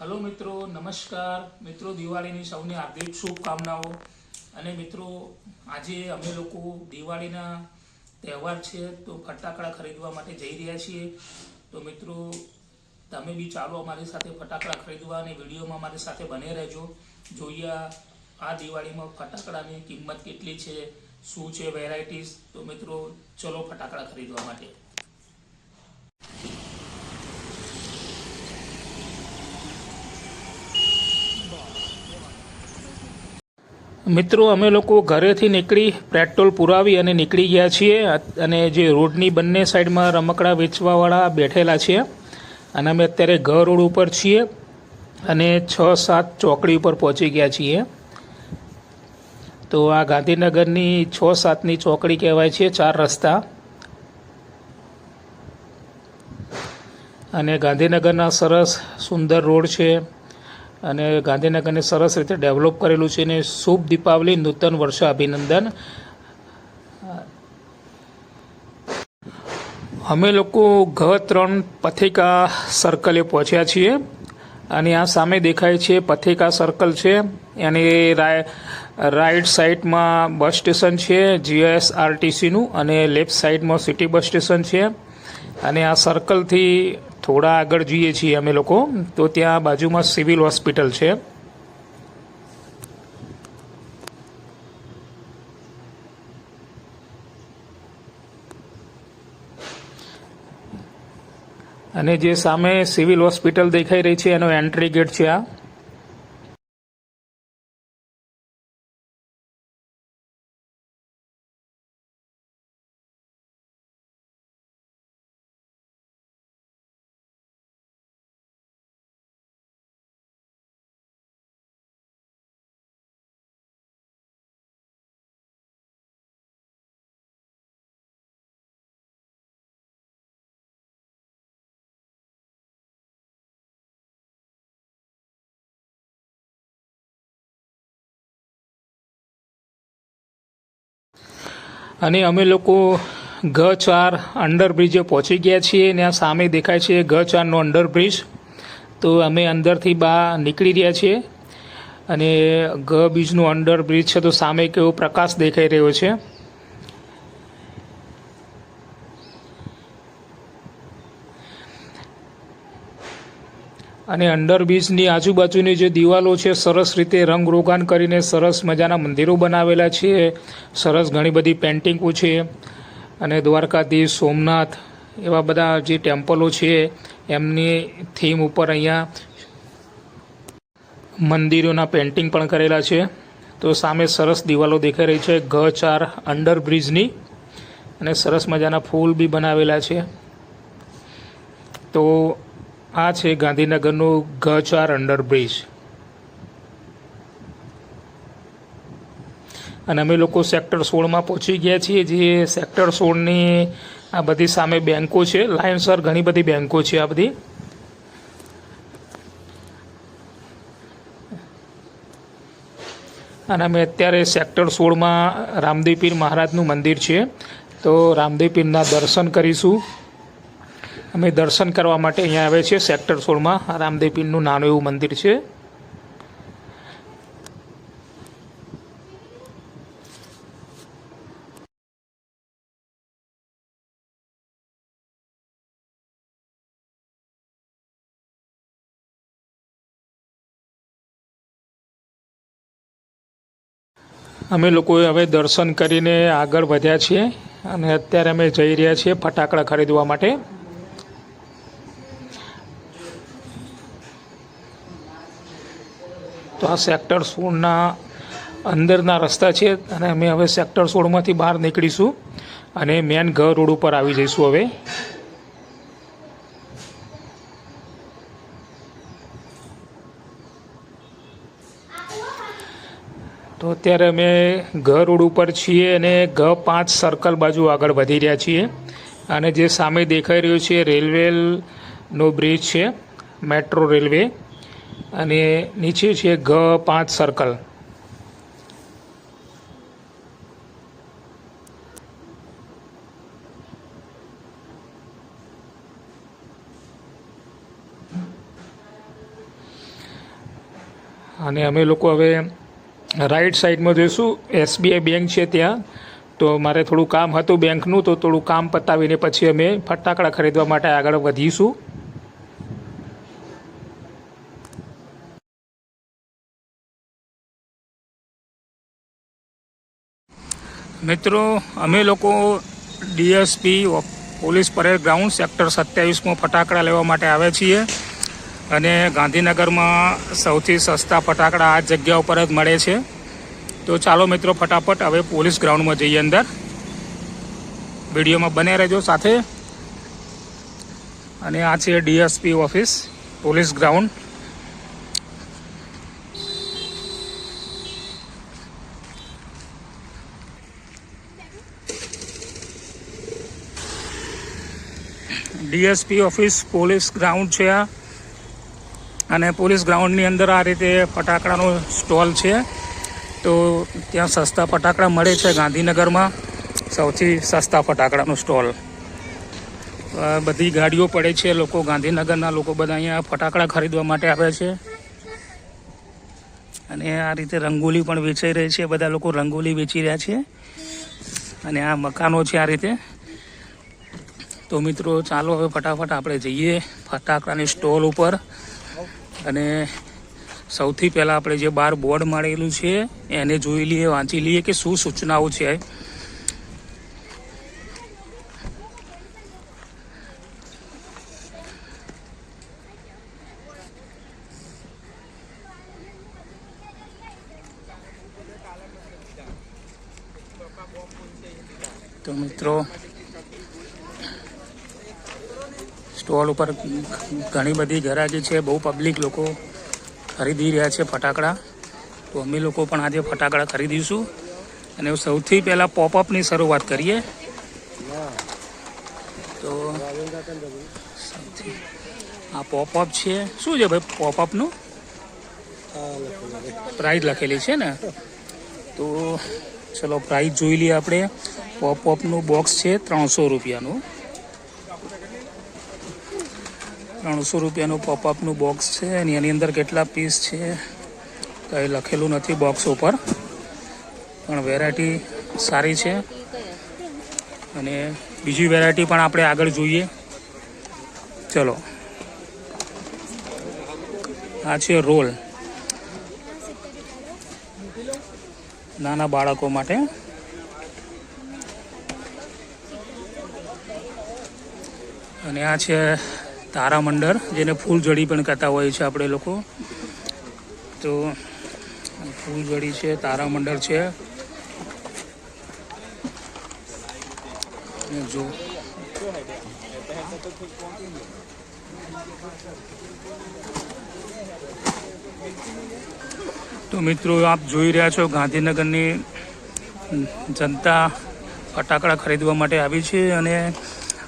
Hello મિત્રો, નમસ્કાર. મિત્રો, દિવાળીની સૌને હાર્દિક શુભકામનાઓ. અને મિત્રો, આજે અમે લોકો દિવાળીના તહેવાર છે તો ફટાકડા ખરીદવા માટે જઈ રહ્યા છીએ. તો મિત્રો, તમે બી ચાલો અમારી સાથે ફટાકડા ખરીદવા અને વિડીયોમાં અમારી સાથે બને રહેજો. જોઈએ આ- આ દિવાળીમાં ફટાકડાની કિંમત કેટલી છે, શું છે વેરાયટીઝ તો મિત્રો, ચલો ફટાકડા ખરીદવા માટે. મિત્રો, અમે લોકો ઘરેથી નીકળી પેટ્રોલ પુરાવી અને નીકળી ગયા છીએ અને જે રોડની બંને સાઈડમાં રમકડા વેચવાવાળા બેઠેલા છે. અને અમે અત્યારે ઘર રોડ ઉપર છીએ અને છ, સાત ચોકડી ઉપર પહોંચી ગયા છીએ. તો આ ગાંધીનગરની છ, સાતની ચોકડી કહેવાય છે, ચાર રસ્તા. અને ગાંધીનગરના સરસ સુંદર રોડ છે. અને ગાંધીનગરને સરસ રીતે ડેવલપ કરેલું છે અને શુભ દીપાવલી, નૂતન વર્ષ અભિનંદન. અમે લોકો ઘ ત્રણ પથિકા સર્કલે પહોંચ્યા છીએ. અને આ સામે દેખાય છે પથિકા સર્કલ છે. એની રાઈટ સાઈડમાં બસ સ્ટેશન છે જીએસઆરટીસીનું અને લેફ્ટ સાઈડમાં સિટી બસ સ્ટેશન છે. અને આ સર્કલથી થોડા આગળ જઈએ છીએ અમે લોકો. તો ત્યાં બાજુમાં સિવિલ હોસ્પિટલ છે. અને જે સામે સિવિલ હોસ્પિટલ દેખાઈ રહી છે, એનો એન્ટ્રી ગેટ છે આ. અને અમે લોકો ઘ ચાર અંડરબ્રિજે પહોંચી ગયા છીએ ને આ સામે દેખાય છે ઘ ચારનો અંડરબ્રિજ. તો અમે અંદરથી બહાર નીકળી રહ્યા છીએ અને ઘ બીજનું અંડરબ્રિજ છે તો સામે કેવો પ્રકાશ દેખાઈ રહ્યો છે. અને અંડરબ્રિજની આજુબાજુની જે દિવાલો છે, સરસ રીતે રંગરોગાન કરીને સરસ મજાના મંદિરો બનાવેલા છે. સરસ ઘણી બધી પેન્ટિંગો છે અને દ્વારકાધીશ, સોમનાથ એવા બધા જે ટેમ્પલો છે, એમની થીમ ઉપર અહીંયા મંદિરોના પેન્ટિંગ પણ કરેલા છે. તો સામે સરસ દિવાલો દેખાઈ રહી છે, ઘ ચાર અંડરબ્રિજની અને સરસ મજાના ફૂલ બી બનાવેલા છે. તો આ છે ગાંધીનગરનું ઘ ચાર અંડરબ્રિજ. અને અમે લોકો સેક્ટર સોળમાં પહોંચી ગયા છીએ, જે સેક્ટર સોળની આ બધી સામે બેન્કો છે. લાઇનસર ઘણી બધી બેન્કો છે આ બધી. અને અમે અત્યારે સેક્ટર સોળમાં રામદેવ પીર મહારાજનું મંદિર છે. તો રામદેવ પીરના દર્શન કરીશું. અમે દર્શન કરવા માટે અહીંયા આવે છે સેક્ટર સોળમાં. રામદેવ પીરનું નાનું એવું મંદિર છે. અમે લોકોએ હવે દર્શન કરીને આગળ વધ્યા છીએ અને અત્યારે અમે જઈ રહ્યા છીએ ફટાકડા ખરીદવા માટે. તો આ સેક્ટર સોળના અંદરના રસ્તા છે અને અમે હવે સેક્ટર સોળમાંથી બહાર નીકળીશું અને મેન ઘર રોડ ઉપર આવી જઈશું હવે. તો અત્યારે અમે ઘર રોડ ઉપર છીએ અને ઘ પાંચ સર્કલ બાજુ આગળ વધી રહ્યા છીએ અને જે સામે દેખાઈ રહ્યું છે રેલવેનો બ્રિજ છે, મેટ્રો રેલવે. અને નીચે છે ઘ, પાંચ સર્કલ અને અમે લોકો હવે રાઈટ સાઈડમાં જોઈશું. એસબીઆઈ બેંક છે ત્યાં. તો મારે થોડું કામ હતું બેંકનું, તો થોડું કામ પતાવીને પછી અમે ફટાકડા ખરીદવા માટે આગળ વધીશું. મિત્રો, અમે લોકો DSP, police parade ground sector સત્યાવીસમાં ફટાકડા લેવા માટે આવે છીએ. અને ગાંધીનગરમાં સૌથી સસ્તા ફટાકડા આ જગ્યા ઉપર જ મળે છે. તો ચાલો મિત્રો ફટાફટ હવે પોલીસ ગ્રાઉન્ડમાં જઈએ અંદર. વિડીયોમાં બને રહેજો સાથે. અને આ છે DSP office, police ground. DSP office, police ground છે આ. અને પોલીસ ગ્રાઉન્ડની અંદર આ રીતે ફટાકડાનો સ્ટોલ છે. તો ત્યાં સસ્તા ફટાકડા મળે છે ગાંધીનગરમાં. સૌથી સસ્તા ફટાકડાનો સ્ટોલ. બધી ગાડીઓ પડે છે લોકો, ગાંધીનગરના લોકો બધા અહીંયા ફટાકડા ખરીદવા માટે આવે છે. અને આ રીતે રંગોલી પણ વેચાઈ રહી છે, બધા લોકો રંગોલી વેચી રહ્યા છે. અને આ મકાનો છે આ રીતે. તો મિત્રો, ચાલો હવે ફટાફટ આપણે જઈએ ફટાકડાની સ્ટોલ ઉપર. અને સૌથી પહેલાં આપણે જે બહાર બોર્ડ મળેલું છે, એને જોઈ લઈએ, વાંચી લઈએ કે શું સૂચનાઓ છે. તો મિત્રો સ્ટોલ ઉપર ઘણી બધી ગરાગી છે, બહુ પબ્લિક લોકો ખરીદી રહ્યા છે ફટાકડા. તો અમે લોકો પણ આજે ફટાકડા ખરીદીશું. અને સૌથી પહેલાં પોપઅપની શરૂઆત કરીએ. તો આ પોપઅપ છે. શું છે ભાઈ પોપઅપનું પ્રાઇઝ લખેલી છે ને? તો ચલો પ્રાઇઝ જોઈ લઈએ આપણે. પોપઅપનું બોક્સ છે ત્રણસો રૂપિયાનું. ત્રણસો રૂપિયાનું પોપઅપનું બોક્સ છે અને એની અંદર કેટલા પીસ છે? કંઈ લખેલું નથી બોક્સ ઉપર. પણ વેરાયટી સારી છે. અને બીજી વેરાયટી પણ આપણે આગળ જોઈએ. ચલો. આ છે રોલ. નાના બાળકો માટે. અને આ છે તારામંડળ, જેને ફૂલઝડી પણ કહેતા હોય છે આપણે લોકો. તો ફૂલઝડી છે, તારામંડળ છે. જો. તો મિત્રો, આપ જોઈ રહ્યા છો ગાંધીનગરની જનતા ફટાકડા ખરીદવા માટે આવી છે અને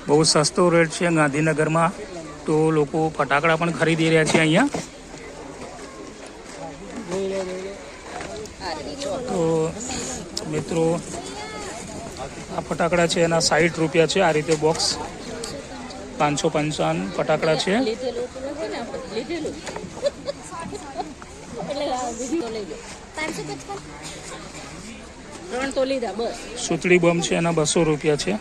બહુ સસ્તો રેટ છે ગાંધીનગરમાં. તો લોકો ફટાકડા પણ ખરીદી રહ્યા છે અહીંયા. તો મિત્રો આ ફટાકડા છે એના સાઠ રૂપિયા છે આ રીતે બોક્સ પાંચસો પંચાવન ફટાકડા છે. સુતળી બમ છે એના બસો રૂપિયા છે.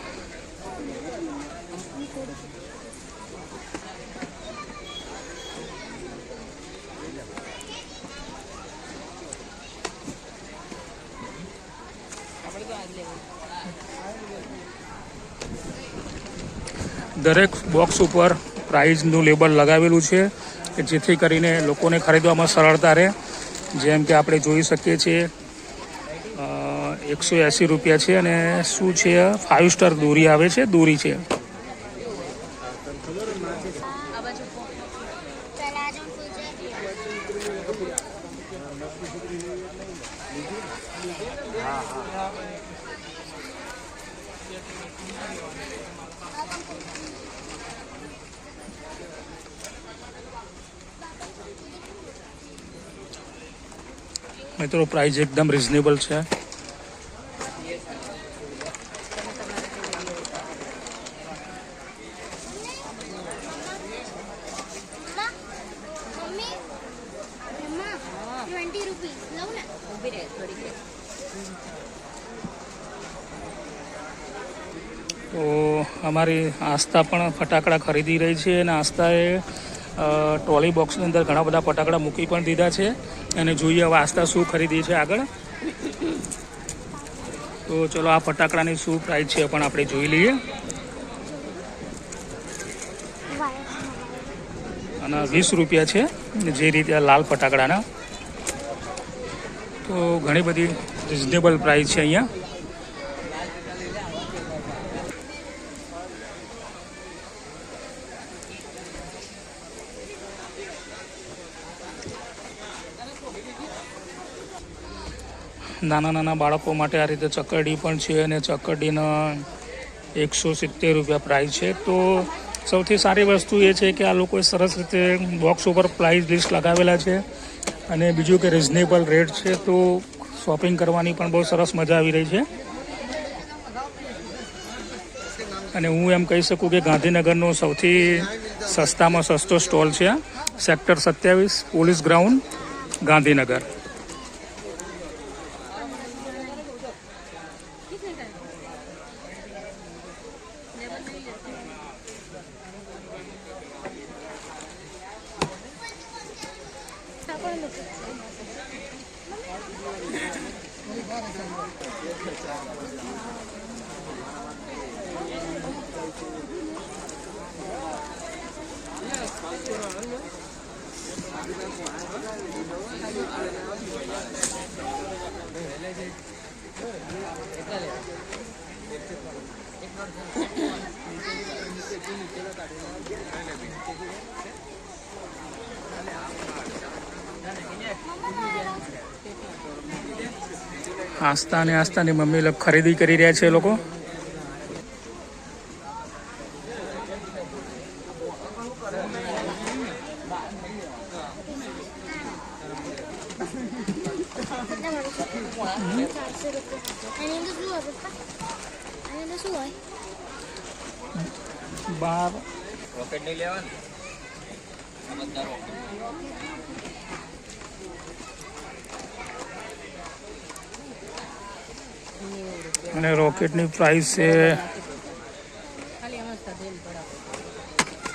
દરેક બોક્સ ઉપર પ્રાઇઝનું લેબલ લગાવેલું છે કે જેથી કરીને લોકોને ખરીદવામાં સરળતા રહે. જેમ કે આપણે જોઈ શકીએ છીએ એકસો એંસી રૂપિયા છે અને શું છે ફાઇવ સ્ટાર દોરી આવે છે, દોરી છે. મિત્રો પ્રાઇસ એકદમ રિઝનેબલ છે. તો અમારી આસ્થા પણ ફટાકડા ખરીદી રહી છે અને આસ્થાએ ટ્રોલી બોક્સની અંદર ઘણા બધા ફટાકડા મૂકી પણ દીધા છે. અને જોઈએ હવે આસ્થા શું ખરીદી છે આગળ. તો ચલો આ ફટાકડાની શું પ્રાઇસ છે પણ આપણે જોઈ લઈએ. અને વીસ રૂપિયા છે જે રીતે લાલ ફટાકડાના. તો ઘણી બધી રિઝનેબલ પ્રાઇસ છે અહીંયા. નાના નાના બાળકો માટે આ રીતે ચકરડી પણ છે અને ચકરડીના એકસો સિત્તેર રૂપિયા પ્રાઇસ છે. તો સૌથી સારી વસ્તુ એ છે કે આ લોકોએ સરસ રીતે બોક્સ ઉપર પ્રાઇસ લિસ્ટ લગાવેલા છે અને બીજું કે રિઝનેબલ રેટ છે. તો શોપિંગ કરવાની પણ બહુ સરસ મજા આવી રહી છે. અને હું એમ કહી શકું કે ગાંધીનગરનો સૌથી સસ્તામાં સસ્તો સ્ટોલ છે સેક્ટર સત્યાવીસ, પોલીસ ગ્રાઉન્ડ, ગાંધીનગર. આસ્થા અને આસ્થાની મમ્મી ખરીદી કરી રહ્યા છે લોકો ચારસો રૂપિયા એની અંદર શું હોય પપ્પા એની અંદર શું હોય બાર રોકેટ નહીં અને રોકેટની પ્રાઇસ છે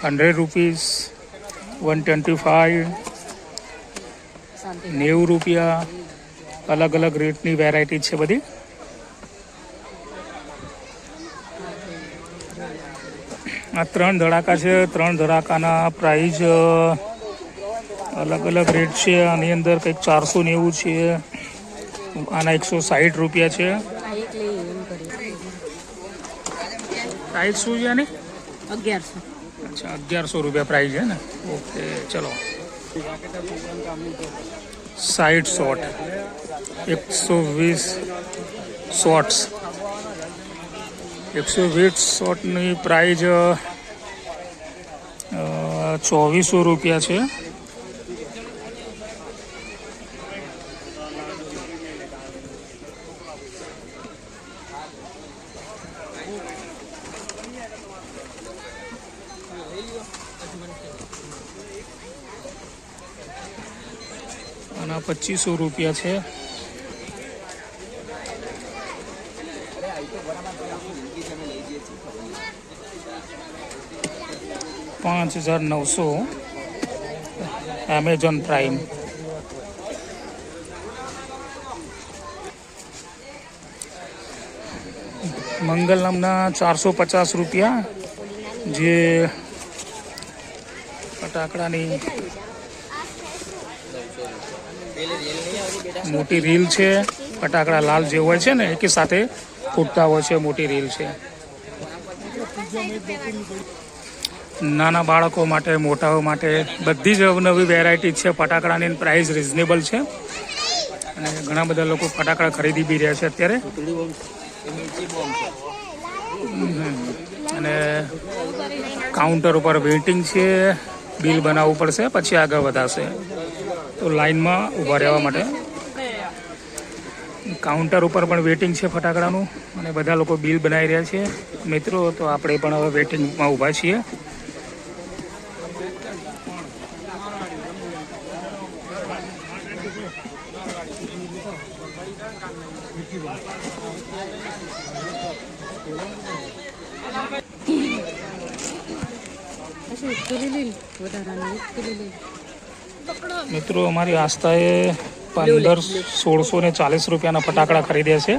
hundred rupees one twenty five નેવું રૂપિયા. અલગ અલગ રેટની વેરાયટી છે બધી. આ ત્રણ ધડાકા છે. ત્રણ ધડાકાના પ્રાઇઝ અલગ અલગ રેટ છે. આની અંદર કંઈક ચારસો નેવું છે. આના એકસો સાઠ રૂપિયા છે. પ્રાઇસ શું છે આની? અગિયારસો. અચ્છા અગિયારસો રૂપિયા પ્રાઇસ છે ને? ઓકે ચલો. સાઠ શોટ એકસો વીસ શોટ્સ. એકસો વીસ શોટની પ્રાઇઝ ચોવીસો રૂપિયા છે. પચીસો રૂપિયા છે. પાંચ હજાર નવસો. એમેઝોન પ્રાઇમ મંગલ નામના ચારસો પચાસ રૂપિયા. જે ફટાકડાની મોટી રીલ છે, ફટાકડા લાલ જે હોય છે ને, એકી સાથે ફૂટતા હોય છે મોટી રીલ છે. નાના બાળકો માટે, મોટાઓ માટે બધી જ નવી વેરાયટી છે, ફટાકડાની પ્રાઇસ રિઝનેબલ છે. અને ઘણા બધા લોકો ફટાકડા ખરીદી બી રહ્યા છે અત્યારે. અને કાઉન્ટર ઉપર વેઇટિંગ છે બિલ બનાવવું પડશે, પછી આગળ વધાશે તો લાઈનમાં ઊભા રહેવા માટે. કાઉન્ટર ઉપર પણ વેટિંગ છે ફટાકડાનું. અને બધા લોકો બિલ બનાવી રહ્યા છે. મિત્રો તો આપણે પણ હવે વેટિંગમાં ઊભા છીએ. મિત્રો અમારી આસ્થાએ પંદર સોળસો ને ચાલીસ રૂપિયાના ફટાકડા ખરીદ્યા છે.